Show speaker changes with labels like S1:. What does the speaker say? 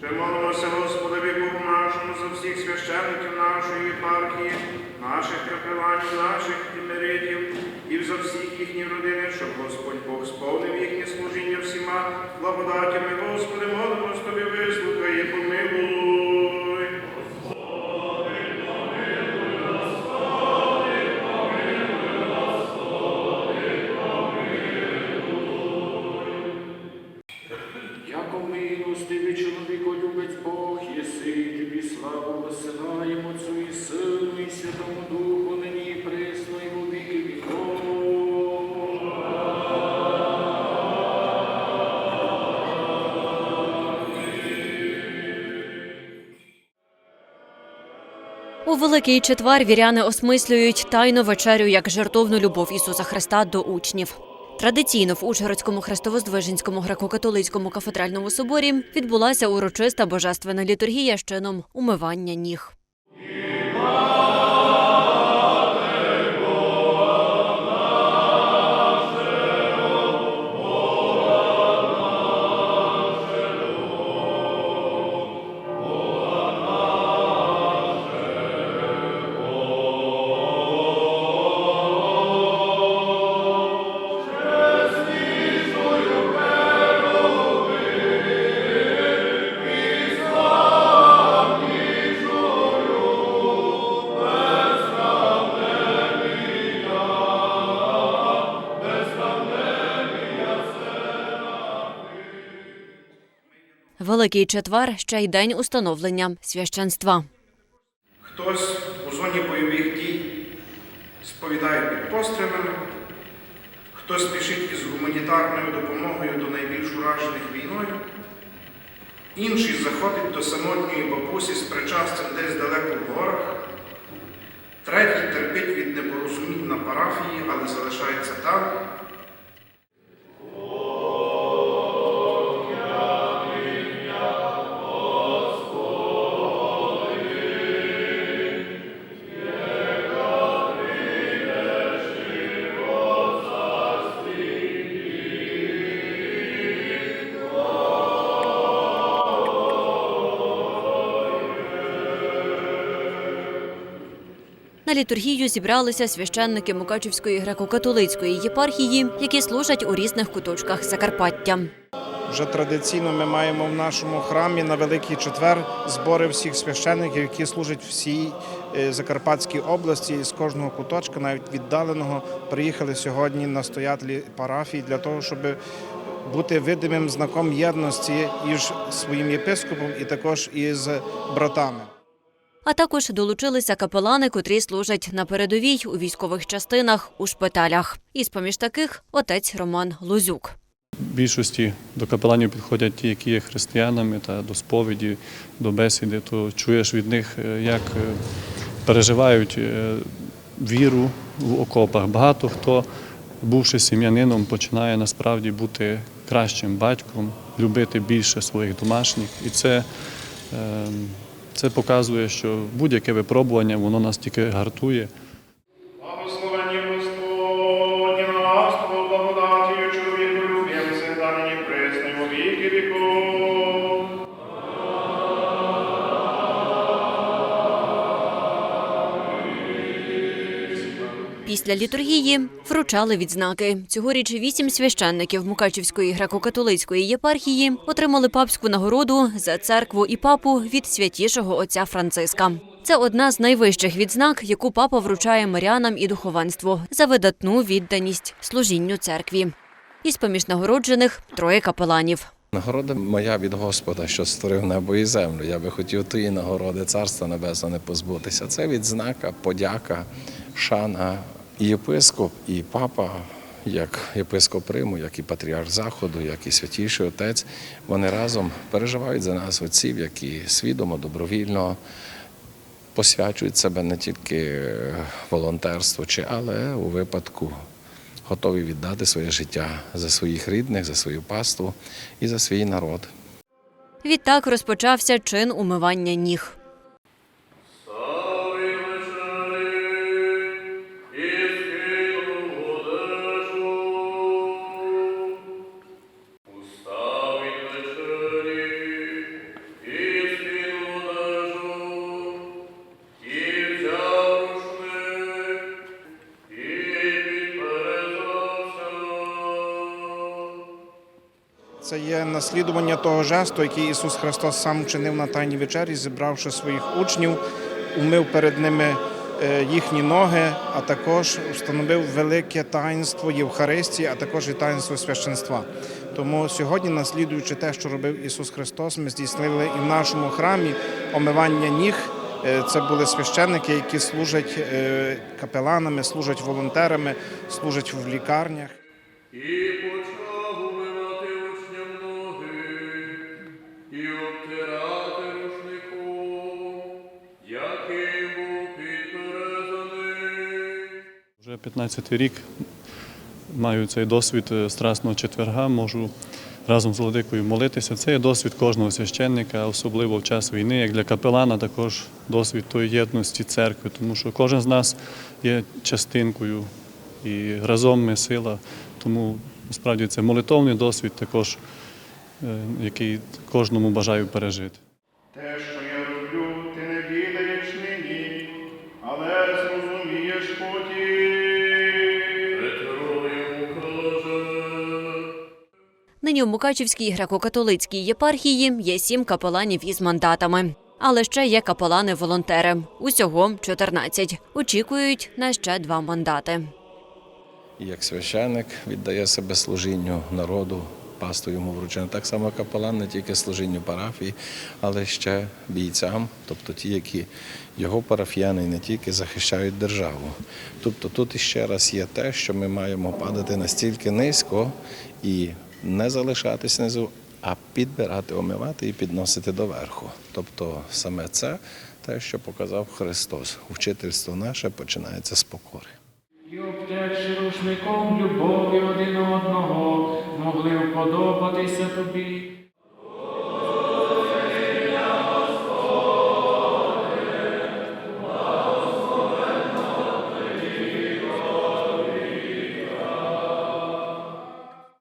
S1: Ще молимося, Господові Богу нашому, за всіх священників нашої єпархії, наших капеланів, наших імеритів і за всіх їхні родини, щоб Господь Бог сповнив їхнє служіння всіма благодатями. Господи,
S2: милостивий чоловіко любець Бог, єси тобі славу посилаємо Отцу і Сину і Святому Духу, нині і присно і во віки віков.
S3: У Великий Четвер віряни осмислюють тайну вечерю як жертовну любов Ісуса Христа до учнів. Традиційно в Ужгородському Хрестовоздвиженському греко-католицькому кафедральному соборі відбулася урочиста божественна літургія з чином умивання ніг. Великий Четвер ще й день установлення священства.
S1: Хтось у зоні бойових дій сповідає під пострілами, хтось спішить із гуманітарною допомогою до найбільш уражених війною, інший заходить до самотньої бабусі з причастям десь далеко в горах, третій терпить від непорозумінь на парафії, але залишається там.
S3: На літургію зібралися священники Мукачівської греко-католицької єпархії, які служать у різних куточках Закарпаття.
S1: Вже традиційно ми маємо в нашому храмі на Великий Четвер збори всіх священників, які служать всій е, Закарпатській області. І з кожного куточка, навіть віддаленого, приїхали сьогодні настоятелі парафії для того, щоб бути видимим знаком єдності із своїм єпископом і також із братами.
S3: А також долучилися капелани, котрі служать на передовій у військових частинах у шпиталях. Із поміж таких отець Роман Лузюк.
S4: Більшості до капеланів підходять ті, які є християнами та до сповіді, до бесіди, то чуєш від них, е, як е, переживають е, віру в окопах. Багато хто, бувши сім'янином, починає насправді бути кращим батьком, любити більше своїх домашніх. І це, е, це показує, що будь-яке випробування воно нас тільки гартує.
S1: По благодатію чоловіку любимцем, та дані присно віки віков.
S3: Після літургії вручали відзнаки. Цьогоріч вісім священників Мукачівської греко-католицької єпархії отримали папську нагороду за церкву і папу від святішого отця Франциска. Це одна з найвищих відзнак, яку папа вручає мирянам і духовенству за видатну відданість служінню церкві. Із поміж нагороджених троє капеланів.
S5: Нагорода моя від Господа, що створив небо і землю. Я би хотів тої нагороди Царства Небесного не позбутися. Це відзнака, подяка, шана. І єпископ, і папа, як єпископ Риму, як і патріарх Заходу, як і святіший отець, вони разом переживають за нас отців, які свідомо, добровільно посвячують себе не тільки волонтерству, але у випадку готові віддати своє життя за своїх рідних, за свою паству і за свій народ.
S3: Відтак розпочався чин умивання ніг.
S1: Це є наслідування того жесту, який Ісус Христос сам вчинив на Тайній вечері, зібравши своїх учнів, умив перед ними е, їхні ноги, а також встановив велике таїнство Євхаристії, а також і таїнство священства. Тому сьогодні, наслідуючи те, що робив Ісус Христос, ми здійснили і в нашому храмі омивання ніг. Е, Це були священники, які служать е, капеланами, служать волонтерами, служать в лікарнях.
S4: 15 рік маю цей досвід е, Страсного четверга, можу разом з владикою молитися. Це є досвід кожного священника, особливо в час війни, як для капелана, також досвід тої єдності церкви, тому що кожен з нас є частинкою і разом ми сила. Тому насправді це молитовний досвід, також е, який кожному бажаю пережити.
S1: Те, що я роблю, ти не відаєш Нині
S3: в Мукачівській греко-католицькій єпархії є сім капеланів із мандатами. Але ще є капелани-волонтери. Усього 14. Очікують на ще два мандати.
S5: Як священник віддає себе служінню народу, пасту йому вручено. Так само капелан не тільки служінню парафії, але ще бійцям, тобто ті, які його парафіяни не тільки захищають державу. Тобто тут іще раз є те, що ми маємо падати настільки низько і не залишатись внизу, а підбирати, омивати і підносити доверху. Тобто саме це те, що показав Христос. Вчительство наше починається з покори.
S2: і обтерши рушником любові один одного, могли вподобатися тобі.